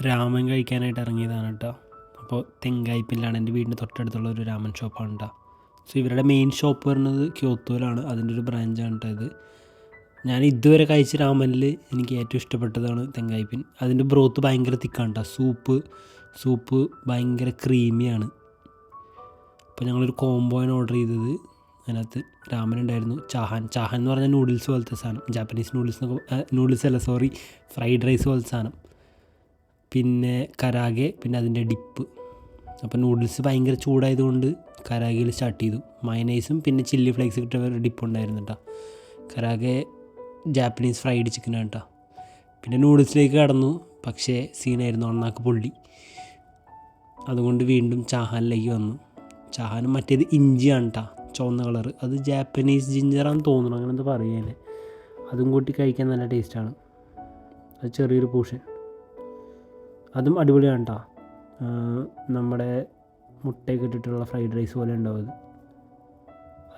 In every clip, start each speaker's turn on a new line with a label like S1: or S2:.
S1: രാമൻ കഴിക്കാനായിട്ട് ഇറങ്ങിയതാണ് കേട്ടോ. അപ്പോൾ തെങ്കായ്പിലാണ് എന്റെ വീടിന്റെ തൊട്ടടുത്തുള്ള ഒരു രാമൻ ഷോപ്പാണ് കേട്ടോ. സോ ഇവരുടെ മെയിൻ ഷോപ്പ് വരുന്നത് ക്യോത്തോയിലാണ് അതിന്റെ ഒരു ബ്രാഞ്ചാണ് കേട്ടോ ഇത്. ഞാൻ ഇതുവരെ കഴിച്ച രാമനിൽ എനിക്ക് ഏറ്റവും ഇഷ്ടപ്പെട്ടതാണ് തെങ്കായ്പിൻ അതിന്റെ ബ്രോത്ത് ഭയങ്കര തിക്കാണ് കേട്ടോ. സൂപ്പ് സൂപ്പ് ഭയങ്കര ക്രീമിയാണ് അപ്പോൾ ഞങ്ങളൊരു കോംബോയാണ് ഓർഡർ ചെയ്തത്. അതിനകത്ത് രാമൻ ഉണ്ടായിരുന്നു. ചാഹാൻ. ചാഹാൻ എന്ന് പറഞ്ഞാൽ നൂഡിൽസ് പോലത്തെ സാധനം. ജാപ്പനീസ് നൂഡിൽസ് നൂഡിൽസ് അല്ല സോറി ഫ്രൈഡ് റൈസ് പോലത്തെ സാധനം. പിന്നെ കരാഗെ പിന്നെ അതിന്റെ ഡിപ്പ്. അപ്പോൾ നൂഡിൽസ് ഭയങ്കര ചൂടായതുകൊണ്ട് കരാഗയിൽ സ്റ്റാർട്ട് ചെയ്തു. മയനൈസും പിന്നെ ചില്ലി ഫ്ലേക്സ് കിട്ടിയ ഒരു ഡിപ്പ് ഉണ്ടായിരുന്നു കേട്ടോ. കരാഗെ ജാപ്പനീസ് ഫ്രൈഡ് ചിക്കനാണ് കേട്ടോ. പിന്നെ നൂഡിൽസിലേക്ക് കടന്നു. പക്ഷേ സീനായിരുന്നു ഒന്നാക്ക് പൊള്ളി. അതുകൊണ്ട് വീണ്ടും ചാഹാനിലേക്ക് വന്നു. ചാഹാനും മറ്റേത് ഇഞ്ചിയാണ് കേട്ടോ ചുവന്ന കളർ അത് ജാപ്പനീസ് ജിഞ്ചറാന്ന് തോന്നുന്നു അങ്ങനെ എന്താ പറയുക അതും കൂട്ടി കഴിക്കാൻ നല്ല ടേസ്റ്റാണ്. അത് ചെറിയൊരു പോർഷൻ. അതും അടിപൊളിയാണ് കേട്ടോ നമ്മുടെ മുട്ടയൊക്കെ ഇട്ടിട്ടുള്ള ഫ്രൈഡ് റൈസ് പോലെ ഉണ്ടാവും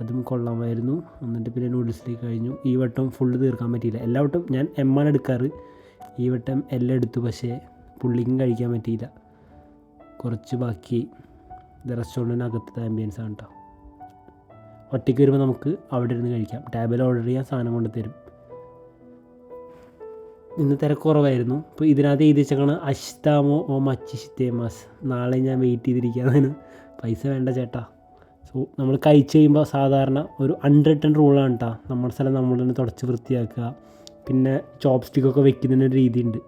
S1: അത്? കൊള്ളാമായിരുന്നു. എന്നിട്ട് പിന്നെ നൂഡിൽസിലേക്ക് കഴിഞ്ഞു. ഈ വട്ടം ഫുള്ള് തീർക്കാൻ പറ്റിയില്ല. എല്ലാ വട്ടം ഞാൻ എം എടുക്കാറ്. ഈ വട്ടം എല്ലാം എടുത്തു പക്ഷേ പുള്ളിക്കും കഴിക്കാൻ പറ്റിയില്ല. കുറച്ച് ബാക്കി റെസ്റ്റോറന്റിനകത്തത്തെ ആംബിയൻസ് ആണ് കേട്ടോ ഒറ്റയ്ക്ക് വരുമ്പോൾ നമുക്ക് അവിടെ ഇരുന്ന് കഴിക്കാം. ടേബിൾ ഓർഡർ ചെയ്യാൻ സാധനം കൊണ്ട് തരും ഇന്ന് തിരക്കുറവായിരുന്നു അപ്പോൾ ഇതിനകത്ത് എഴുതി വെച്ചേക്കാണ് അഷ്താമോ ഓ മച്ചിഷിത്തേമാസ് നാളെ ഞാൻ വെയിറ്റ് ചെയ്തിരിക്കുകയാണ്. പൈസ വേണ്ട ചേട്ടാ. സോ നമ്മൾ കഴിച്ച് കഴിയുമ്പോൾ സാധാരണ ഒരു അൺറിട്ടൺ റൂളാണ് കേട്ടോ നമ്മുടെ സ്ഥലം നമ്മൾ തന്നെ തുടച്ച് വൃത്തിയാക്കുക. പിന്നെ ചോപ്പ് സ്റ്റിക്കൊക്കെ രീതി രീതിയുണ്ട്.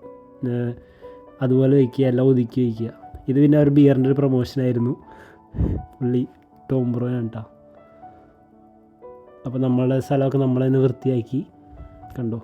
S1: അതുപോലെ വയ്ക്കുക എല്ലാം ഒതുക്കി വയ്ക്കുക ഇത് പിന്നെ ഒരു ബിയറിന്റെ ഒരു പ്രൊമോഷനായിരുന്നു പുള്ളി ടോംബ്രോയാണ് കേട്ടോ അപ്പോൾ നമ്മളുടെ സ്ഥലമൊക്കെ നമ്മൾ തന്നെ വൃത്തിയാക്കി. കണ്ടോ?